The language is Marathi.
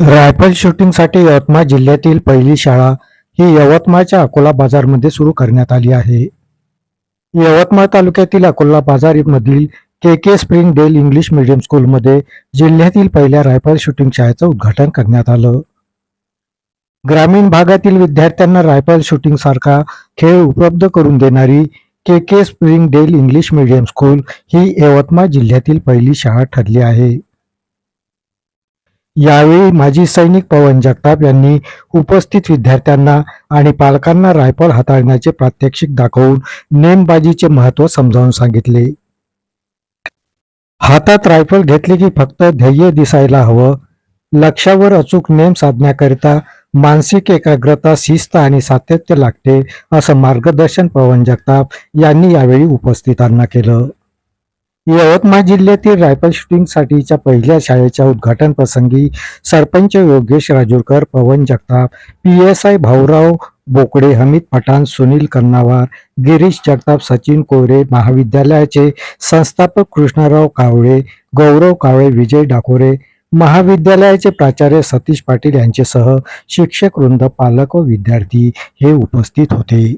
रायफल शूटिंगसाठी यवतमाळ जिल्ह्यातील पहिली शाळा ही यवतमाळच्या अकोला बाजारमध्ये सुरू करण्यात आली आहे. यवतमाळ तालुक्यातील अकोला बाजारमधील के के स्प्रिंग डेल इंग्लिश मीडियम स्कूलमध्ये जिल्ह्यातील पहिल्या रायफल शूटिंग शाळेचं उद्घाटन करण्यात आलं. ग्रामीण भागातील विद्यार्थ्यांना रायफल शूटिंग सारखा खेळ उपलब्ध करून देणारी K K Spring Dale English medium school ही यवतमाळ जिल्ह्यातील पहिली शाळा ठरली आहे. यावेळी माजी सैनिक पवन जगताप यांनी उपस्थित विद्यार्थ्यांना आणि पालकांना रायफल हाताळण्याचे प्रात्यक्षिक दाखवून नेमबाजीचे महत्त्व समजावून सांगितले. हातात रायफल घेतले की फक्त ध्येय दिसायला हवं. लक्षावर अचूक नेम साधण्याकरिता मानसिक एकाग्रता शिस्त आणि सातत्य लागते असं मार्गदर्शन पवन जगताप यांनी यावेळी उपस्थितांना केलं. यवतमाळ जिल्ह्यातील रायफल शूटिंगसाठीच्या पहिल्या शाळेच्या उद्घाटन प्रसंगी sarpanch Yogesh Rajurkar Pawan Jagtap P S I Bhaurao Bokde Hamid Pathan Sunil Kannawar Girish Jagtap Sachin Kore महाविद्यालयाचे संस्थापक कृष्णराव कावळे गौरव कावळे विजय डाकोरे महाविद्यालयाचे प्राचार्य सतीश पाटील यांच्यासह शिक्षक वृंद पालक व विद्यार्थी हे उपस्थित होते.